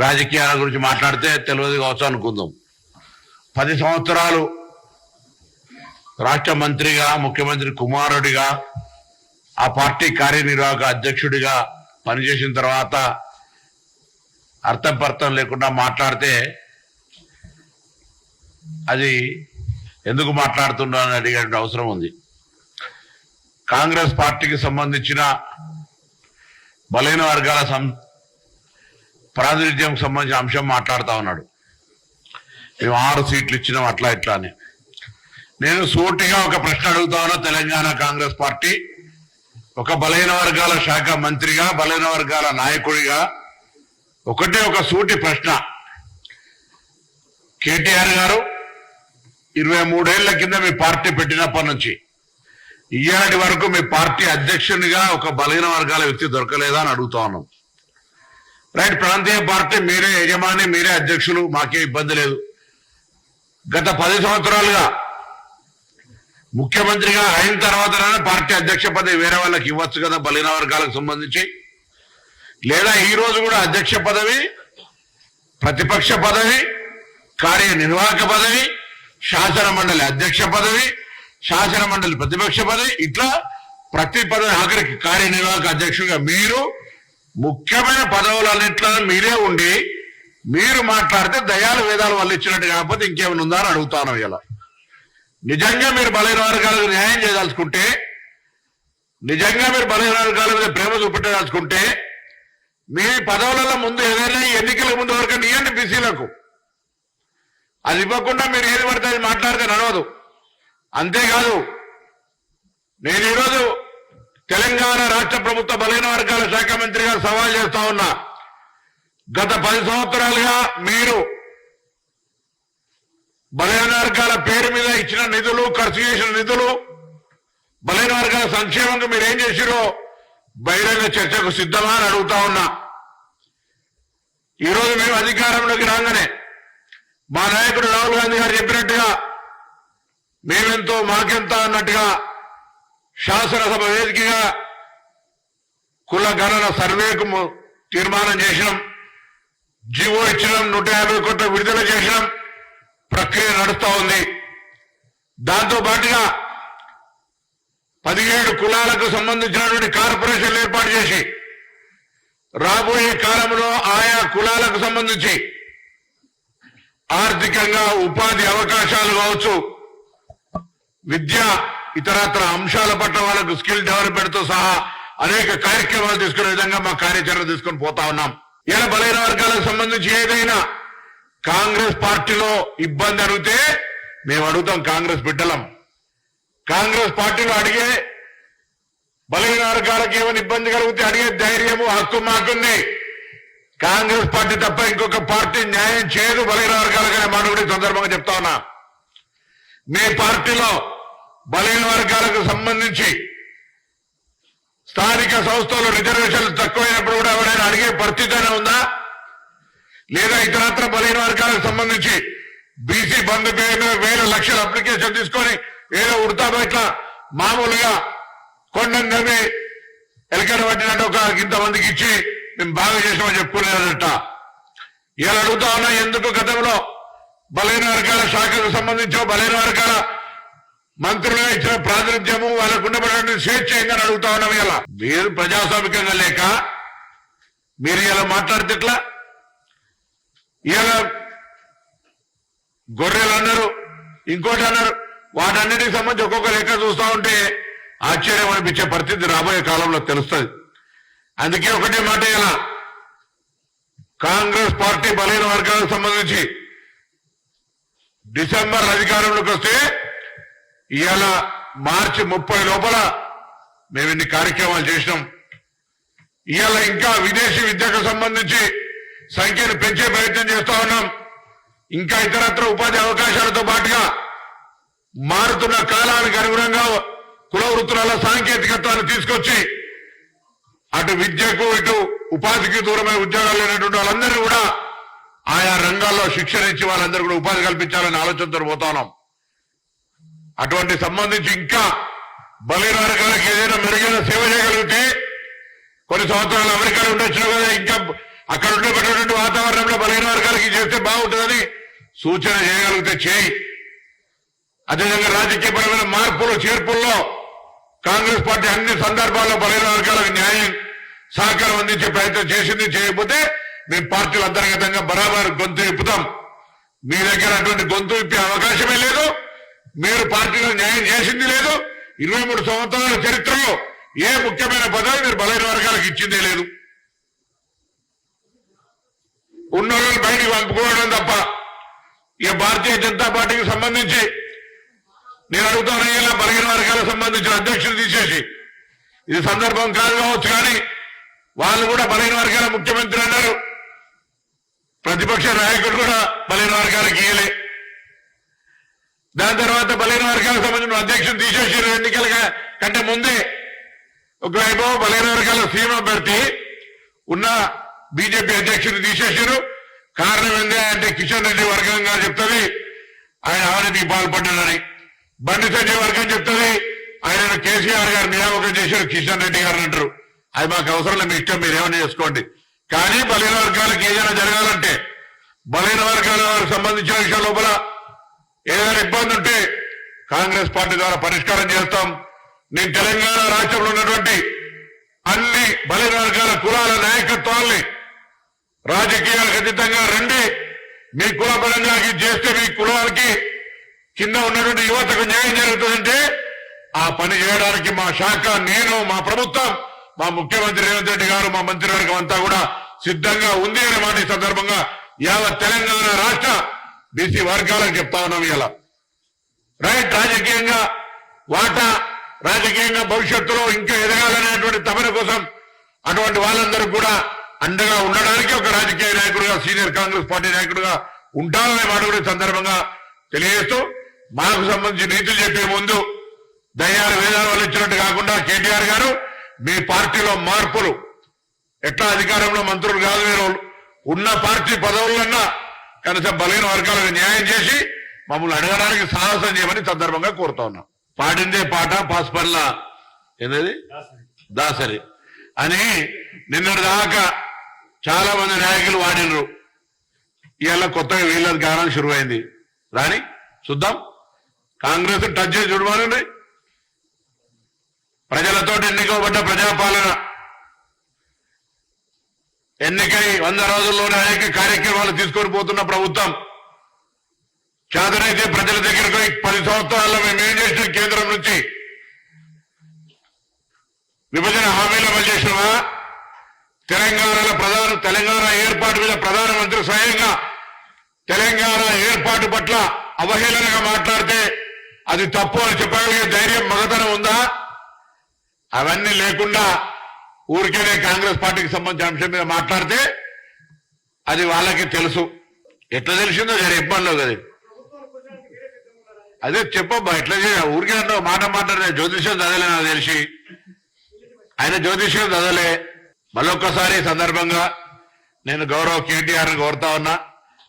రాజకీయాల గురించి మాట్లాడితే తెలియదు కావచ్చు అనుకుందాం. పది సంవత్సరాలు రాష్ట్ర మంత్రిగా ముఖ్యమంత్రి కుమారుడిగా ఆ పార్టీ కార్యనిర్వాహక అధ్యక్షుడిగా పనిచేసిన తర్వాత అర్థం పర్థం లేకుండా మాట్లాడితే అది ఎందుకు మాట్లాడుతున్నా అని అడిగే అవసరం ఉంది. కాంగ్రెస్ పార్టీకి సంబంధించిన బలైన వర్గాల సం ప్రాతినిధ్యం సంబంధించిన అంశం మాట్లాడుతా ఉన్నాడు. మేము ఆరు సీట్లు ఇచ్చినాం అట్లా ఇట్లా అని. నేను సూటిగా ఒక ప్రశ్న అడుగుతా ఉన్నా తెలంగాణ కాంగ్రెస్ పార్టీ ఒక బలహీన వర్గాల శాఖ మంత్రిగా బలహీన వర్గాల నాయకుడిగా ఒకటే ఒక సూటి ప్రశ్న. కేటీఆర్ గారు ఇరవై మూడేళ్ళ కింద మీ పార్టీ పెట్టినప్పటి నుంచి ఇయ్యాటి వరకు మీ పార్టీ అధ్యక్షునిగా ఒక బలహీన వర్గాల వ్యక్తి దొరకలేదా అని అడుగుతా ఉన్నాం. రైట్ ప్రాంతీయ పార్టీ మీరే యజమాని మీరే అధ్యక్షులు మాకే ఇబ్బంది లేదు. గత పది సంవత్సరాలుగా ముఖ్యమంత్రిగా అయిన తర్వాతనే పార్టీ అధ్యక్ష పదవి వేరే వాళ్ళకి ఇవ్వచ్చు కదా బలిన వర్గాలకు సంబంధించి. లేదా ఈ రోజు కూడా అధ్యక్ష పదవి ప్రతిపక్ష పదవి కార్యనిర్వాహక పదవి శాసన మండలి అధ్యక్ష పదవి శాసన మండలి ప్రతిపక్ష పదవి ఇట్లా ప్రతి పదవి ఆఖరికి కార్యనిర్వాహక అధ్యక్షుడిగా మీరు ముఖ్యమైన పదవులన్నింటిలో మీరే ఉండి మీరు మాట్లాడితే దయాలు వేదాలు వల్ల ఇచ్చినట్టు కాకపోతే ఇంకేమైనా ఉందా అని అడుగుతాను ఇలా. నిజంగా మీరు బలహీన వర్గాలకు న్యాయం చేయదలుచుకుంటే నిజంగా మీరు బలహీన వర్గాల మీద ప్రేమ చూపెట్టదలుచుకుంటే మీ పదవులలో ముందు ఏదైనా ఎన్నికల ముందు వరకు ఇవ్వండి బీసీలకు. అది ఇవ్వకుండా మీరు ఏది పడితే అది మాట్లాడితే నడవదు. అంతేకాదు నేను ఈరోజు తెలంగాణ రాష్ట్ర ప్రభుత్వ బలహీన వర్గాల శాఖ మంత్రిగా సవాల్ చేస్తా ఉన్నా. గత పది సంవత్సరాలుగా మీరు బలహీన వర్గాల పేరు మీద ఇచ్చిన నిధులు ఖర్చు చేసిన నిధులు బలహీన వర్గాల సంక్షేమంగా మీరు ఏం చేసిరో బహిరంగ చర్చకు సిద్ధమా అని అడుగుతా ఉన్నా. ఈరోజు మేము అధికారంలోకి రాగానే మా నాయకుడు రాహుల్ గాంధీ గారు చెప్పినట్టుగా మేమెంతో మాకెంత అన్నట్టుగా శాసనసభ వేదికగా కుల గణన సర్వేకు తీర్మానం చేసినాం. జీవో ఇచ్చినాం నూట యాభై కోట్ల విడుదల చేసినాం. ప్రక్రియ నడుస్తూ ఉంది. దాంతో పాటుగా పదిహేడు కులాలకు సంబంధించినటువంటి కార్పొరేషన్లు ఏర్పాటు చేసి రాబోయే కాలంలో ఆయా కులాలకు సంబంధించి ఆర్థికంగా ఉపాధి అవకాశాలు కావచ్చు విద్య ఇతరత్ర అంశాల పట్ల వాళ్ళకు స్కిల్ డెవలప్మెంట్తో సహా అనేక కార్యక్రమాలు తీసుకునే విధంగా మా కార్యాచరణ తీసుకొని పోతా ఉన్నాం. ఇలా బలైన వర్గాలకు సంబంధించి ఏదైనా కాంగ్రెస్ పార్టీలో ఇబ్బంది అడిగితే మేము అడుగుతాం కాంగ్రెస్ బిడ్డలం. కాంగ్రెస్ పార్టీలో అడిగే బలహీన వర్గాలకు ఏమైనా ఇబ్బంది కలిగితే అడిగే ధైర్యము హక్కు మాకుంది. కాంగ్రెస్ పార్టీ తప్ప ఇంకొక పార్టీ న్యాయం చేయదు బలహీన వర్గాలకనే మాట కూడా సందర్భంగా చెప్తా ఉన్నా. మీ పార్టీలో బలహీన వర్గాలకు సంబంధించి స్థానిక సంస్థలు రిజర్వేషన్లు తక్కువైనప్పుడు కూడా ఎవరైనా అడిగే పరిస్థితి ఉందా? లేదా ఇతరత్ర బలహీన వర్గాలకు సంబంధించి బీసీ బంద్ పేరు వేల లక్షల అప్లికేషన్ తీసుకొని ఏదో ఉడతా బయట మామూలుగా కొండను నమ్మి ఎలకన పట్టినట్టు ఒక ఇంతమందికి ఇచ్చి మేము బాగా చేసామని చెప్పుకునేదట. ఇలా అడుగుతా ఉన్నా ఎందుకు గతంలో బలహీన వర్గాల శాఖకు సంబంధించో బలహీన వర్గాల మంత్రులుగా ఇచ్చిన ప్రాతినిధ్యము వాళ్ళకు ఉండబడిన స్వేచ్ఛ అడుగుతా ఉన్నాం ఇలా. మీరు ప్రజాస్వామికంగా లేక మీరు ఇలా మాట్లాడితే ఇట్లా ఇలా గొర్రెలు అన్నారు ఇంకోటి అన్నారు వాటన్నిటికి సంబంధించి ఒక్కొక్క లెక్క చూస్తా ఉంటే ఆశ్చర్యం అనిపించే పరిస్థితి రాబోయే కాలంలో తెలుస్తుంది. అందుకే ఒకటే మాట ఇలా. కాంగ్రెస్ పార్టీ బలహీన వర్గాలకు సంబంధించి డిసెంబర్ అధికారంలోకి వస్తే ఇవాళ మార్చి ముప్పై లోపల మేము ఇన్ని కార్యక్రమాలు చేసినాం. ఇవాళ ఇంకా విదేశీ విద్యకు సంబంధించి సంఖ్యను పెంచే ప్రయత్నం చేస్తా ఉన్నాం. ఇంకా ఇతరత్ర ఉపాధి అవకాశాలతో పాటుగా మారుతున్న కాలానికి అనుగుణంగా కుల వృత్తుల సాంకేతికత్వాన్ని తీసుకొచ్చి అటు విద్యకు ఇటు ఉపాధికి దూరమైన ఉద్యోగాలు లేనటువంటి వాళ్ళందరినీ కూడా ఆయా రంగాల్లో శిక్షణ ఇచ్చి వాళ్ళందరూ కూడా ఉపాధి కల్పించాలనే ఆలోచనతో పోతా ఉన్నాం. అటువంటి సంబంధించి ఇంకా బలహీన ఏదైనా మెరుగైన సేవ చేయగలిగితే కొన్ని సంవత్సరాలు అమెరికాలో ఉండొచ్చు కదా ఇంకా అక్కడ ఉండేటటువంటి వాతావరణంలో వర్గాలకి చేస్తే బాగుంటుందని సూచన చేయగలిగితే చేయి. అదేవిధంగా రాజకీయపరమైన మార్పులు చేర్పుల్లో కాంగ్రెస్ పార్టీ అన్ని సందర్భాల్లో బలహీన వర్గాలకు న్యాయం సహకారం అందించే ప్రయత్నం చేసింది చేయకపోతే మేము పార్టీలు అంతర్గతంగా బరాబర్ గొంతు ఇప్పుతాం మీ దగ్గర అటువంటి గొంతు ఇప్పే అవకాశమే లేదు. మీరు పార్టీలో న్యాయం చేసింది లేదు. ఇరవై మూడు సంవత్సరాల చరిత్రలో ఏ ముఖ్యమైన పదవి మీరు బలైన వర్గాలకు ఇచ్చిందే లేదు. ఉన్న వాళ్ళు బయటికి పంపుకోవడం తప్ప ఇక భారతీయ జనతా పార్టీకి సంబంధించి నేను అడుగుతాను బలహీన వర్గాలకు సంబంధించిన అధ్యక్షులు తీసేసి. ఇది సందర్భం కాదు కావచ్చు కానీ వాళ్ళు కూడా బలహీన వర్గాల ముఖ్యమంత్రి అన్నారు. ప్రతిపక్ష నాయకుడు కూడా బలహీన వర్గాలకు ఇయ్యలే. దాని తర్వాత బలహీన వర్గాలకు సంబంధించిన అధ్యక్షుడు తీసేసారు ఎన్నికల కంటే ముందే ఒకవైపు బలహీన వర్గాల సీఎం అభ్యర్థి ఉన్న బీజేపీ అధ్యక్షుడు తీసేసారు. కారణం ఏంది? అంటే కిషన్ రెడ్డి వర్గంగా చెప్తుంది. ఆయన అవినీతికి పాల్పడ్డాడని. బండి సంజయ్ వర్గం చెప్తుంది. ఆయన కేసీఆర్ గారు నియామకం చేశారు కిషన్ రెడ్డి గారు అంటారు. అది మాకు అవసరం లేదు మీ ఇష్టం మీరు చేసుకోండి. కానీ బలహీన వర్గాలకు ఏదైనా జరగాలంటే బలహీన వర్గాల వారికి సంబంధించిన విషయం లోపల ఏదైనా ఇబ్బంది ఉంటే కాంగ్రెస్ పార్టీ ద్వారా పరిష్కారం చేస్తాం. నేను తెలంగాణ రాష్ట్రంలో ఉన్నటువంటి అన్ని బలహీన వర్గాల కులాల నాయకత్వాల్ని రాజకీయాలకు అతీతంగా రండి. మీ కుల పరంగా ఇది చేస్తే మీ కులాలకి కింద ఉన్నటువంటి యువతకు న్యాయం జరుగుతుందంటే ఆ పని చేయడానికి మా శాఖ నేను మా ప్రభుత్వం మా ముఖ్యమంత్రి రేవంత్ రెడ్డి గారు మా మంత్రివర్గం అంతా కూడా సిద్ధంగా ఉంది అనే మాట ఈ సందర్భంగా యావత్ తెలంగాణ రాష్ట్ర బీసీ వర్గాలకు చెప్తా ఉన్నాం ఇలా రైట్ రాజకీయంగా వాటా రాజకీయంగా భవిష్యత్తులో ఇంకా ఎదగాలనేటువంటి తపన కోసం అటువంటి వాళ్ళందరూ కూడా అండగా ఉండడానికి ఒక రాజకీయ నాయకుడుగా సీనియర్ కాంగ్రెస్ పార్టీ నాయకుడుగా ఉంటాననే మాట కూడా సందర్భంగా తెలియజేస్తూ మాకు సంబంధించి నీతులు చెప్పే ముందు దయ్యాలు వేదాలు వాళ్ళు ఇచ్చినట్టు కాకుండా కేటీఆర్ గారు మీ పార్టీలో మార్పులు. ఎట్లా అధికారంలో మంత్రులు కాదు మీరు ఉన్న పార్టీ పదవులన్నా కనీసం బలహీన వర్గాలకు న్యాయం చేసి మమ్మల్ని అడగడానికి సాహసం చేయమని సందర్భంగా కోరుతా ఉన్నాం. పాడిందే పాట పాస్పర్ల ఏంటది దాసరి. అని నిన్నటి దాకా చాలా మంది నాయకులు వాడినరు. ఇవాళ కొత్తగా వీళ్ళది గానం శురువైంది రాని చూద్దాం. కాంగ్రెస్ టచ్ చేసి చూడమనండి. ప్రజలతో ఎన్నికబడ్డ ప్రజాపాలన ఎన్నికై వంద రోజుల్లోనే అనేక కార్యక్రమాలు తీసుకొని పోతున్న ప్రభుత్వం. చేతనైతే ప్రజల దగ్గరకు పది సంవత్సరాల్లో మేము ఏం చేసిన కేంద్రం నుంచి? విభజన హామీలు అమలు చేసినవా తెలంగాణలో ప్రధాన తెలంగాణ ఏర్పాటు మీద ప్రధానమంత్రి స్వయంగా తెలంగాణ ఏర్పాటు పట్ల అవహేళనగా మాట్లాడితే అది తప్పు అని చెప్పగలిగే ధైర్యం మగతనం ఉందా? అవన్నీ లేకుండా ఊరికేనే కాంగ్రెస్ పార్టీకి సంబంధించిన అంశం మీద మాట్లాడితే అది వాళ్ళకి తెలుసు. ఎట్లా తెలిసిందో సరే ఇబ్బందిలో కదా అదే చెప్పబ్బా ఎట్లా చేయ ఊరికే అంటావు మాట మాట్లాడే జ్యోతిష్యం చదవలే నాకు తెలిసి. ఆయన జ్యోతిష్యం చదవలే. మళ్ళొక్కసారి సందర్భంగా నేను గౌరవ కేటీఆర్ కోరుతా ఉన్నా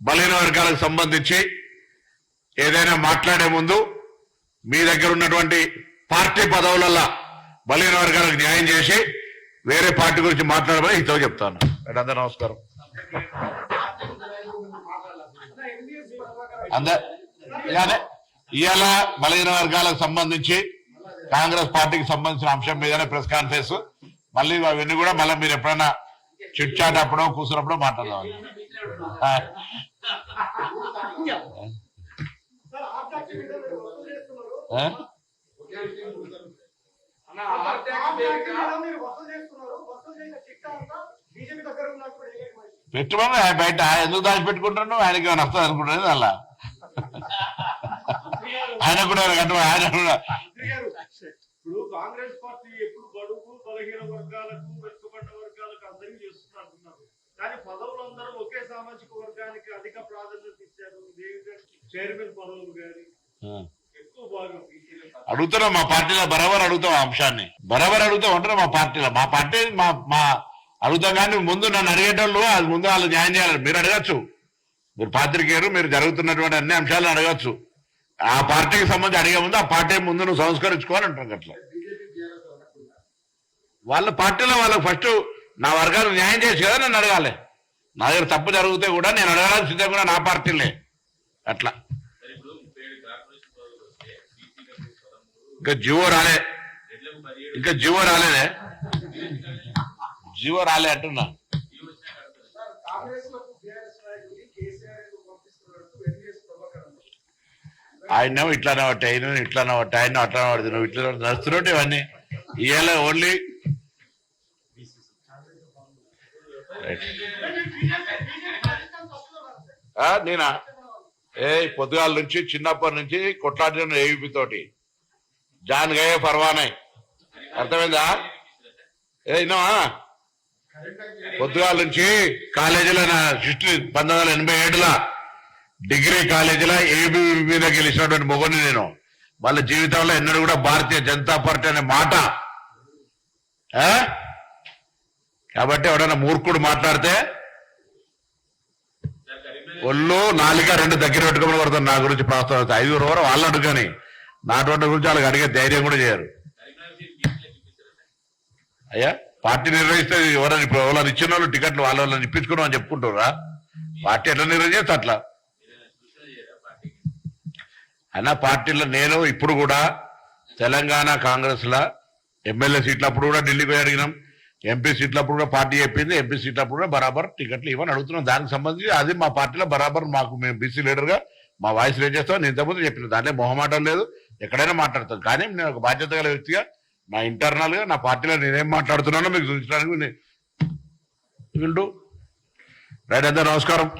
బలహీన వర్గాలకు సంబంధించి ఏదైనా మాట్లాడే ముందు మీ దగ్గర ఉన్నటువంటి పార్టీ పదవులల్లా బలహీన వర్గాలకు న్యాయం చేసి వేరే పార్టీ గురించి మాట్లాడమని హితో చెప్తాను. అందరూ నమస్కారం. అంద ఇలానే ఇవాళ బలహీన వర్గాలకు సంబంధించి కాంగ్రెస్ పార్టీకి సంబంధించిన అంశం మీదనే ప్రెస్ కాన్ఫరెన్స్. మళ్ళీ అవన్నీ కూడా మళ్ళీ మీరు ఎప్పుడైనా చిట్ చాట్ అప్పుడో కూర్చున్నప్పుడు మాట్లాడదాం. పెట్టుమని బయట ఎందుకు దాచిపెట్టుకుంటున్నావు? ఆయనకి ఏమైనా వస్తుంది అనుకుంటున్నది అలా? ఆయన కూడా అంటే ఆయన కూడా. ఇప్పుడు కాంగ్రెస్ పార్టీ ఎప్పుడు బడుగు బలహీన వర్గాలకు వెనుకబడ్డ వర్గాలకు అందరికీ చేస్తున్నారు అంటున్నారు కానీ పదవులందరూ ఒకే సామాజిక వర్గానికి అధిక ప్రాధాన్యత ఇచ్చారు. చైర్మన్ పదవులు గాని ఆ. ఎక్కువ భాగం బీసీలకు. అడుగుతున్నాం మా పార్టీలో బరాబర్ అడుగుతాం ఆ అంశాన్ని? బరాబర్ అడుగుతాం అంటున్నాం మా పార్టీలో? మా పార్టీ మా మా అడుగుతాం కానీ ముందు నన్ను అడిగేటోళ్ళు అది ముందు వాళ్ళు న్యాయం చేయాలి మీరు అడగచ్చు. మీరు పాత్రికేయరు మీరు జరుగుతున్నటువంటి అన్ని అంశాలను అడగచ్చు. ఆ పార్టీకి సంబంధించి అడిగే ముందు ఆ పార్టీ ముందు నువ్వు సంస్కరించుకోవాలి అంటారు అట్లా. వాళ్ళ పార్టీలో వాళ్ళకి ఫస్ట్ నా వర్గాలు న్యాయం చేసి కదా నన్ను అడగాలి. నా దగ్గర తప్పు జరిగితే కూడా నేను అడగాలని సిద్ధంగా నా పార్టీలే. అట్లా మరి ఇప్పుడు ముప్పై ఏడు కార్పొరేషన్ పదవులు వస్తే బీసీ కమిషన్ పదమూడు ఇంకా జీవో రాలే. ఇంకా జివో రాలేదే? జివో రాలే అంటున్నా. ఆయన ఇట్లానే ఒకటి ఆయన ఇట్లానే ఒకటి ఆయన అట్లానే ఒకటి నువ్వు ఇట్లా నడుస్తున్నట్టు ఇవన్నీ. ఇవాళ ఓన్లీ ఆ, నేనా? ఏ పొద్దుగాల నుంచి చిన్నప్పటి నుంచి కొట్లాడిన ఏవిపి తోటి. జాన్ గయే పర్వానాయ్ అర్థమైందా? ఏ పొద్దుగాల నుంచి కాలేజీలో నా హిస్టరీ పంతొమ్మిది వందల ఎనభై ఏడులో డిగ్రీ కాలేజీలో ఏబీ మీద గెలిచినటువంటి మొగని నేను. వాళ్ళ జీవితంలో ఎన్నడూ కూడా భారతీయ జనతా పార్టీ అనే మాట. కాబట్టి ఎవడైనా మూర్ఖుడు మాట్లాడితే ఒళ్ళు నాలుక రెండు దగ్గర పెట్టుకోమని పడుతుంది నా గురించి ప్రస్తావిస్తే ఐదుగురు ఎవరు వాళ్ళు అడుగుని. నాటువంటి గురించి వాళ్ళకి అడిగే ధైర్యం కూడా చేయరు. అయ్యా పార్టీ నిర్వహిస్తే ఎవరైనా ఇప్పుడు ఎవరైనా ఇచ్చిన వాళ్ళు టికెట్లు వాళ్ళ వాళ్ళని ఇప్పించుకున్నాం అని చెప్పుకుంటారా పార్టీ ఎట్లా నిర్వహిస్తే అట్లా. అయినా పార్టీలో నేను ఇప్పుడు కూడా తెలంగాణ కాంగ్రెస్లో ఎమ్మెల్యే ఎమ్మెల్యే సీట్లప్పుడు కూడా ఢిల్లీకి పోయి అడిగినాం. ఎంపీ సీట్లప్పుడు కూడా పార్టీ చెప్పింది. ఎంపీ సీట్లప్పుడు కూడా బరాబర్ టికెట్లు ఇవ్వని అడుగుతున్నాం. దానికి సంబంధించి అది మా పార్టీలో బరాబర్ మాకు మేము బీసీ లీడర్గా మా వాయిస్ రేజ్ చేస్తాం నేను ఇంతకుముందు చెప్పిన దాంట్లో మొహమాటం లేదు. ఎక్కడైనా మాట్లాడతాను. కానీ నేను ఒక బాధ్యత గల వ్యక్తిగా నా ఇంటర్నల్గా నా పార్టీలో నేనేం మాట్లాడుతున్నానో మీకు చూపించడానికి వింటూ రైట్ అంతా నమస్కారం.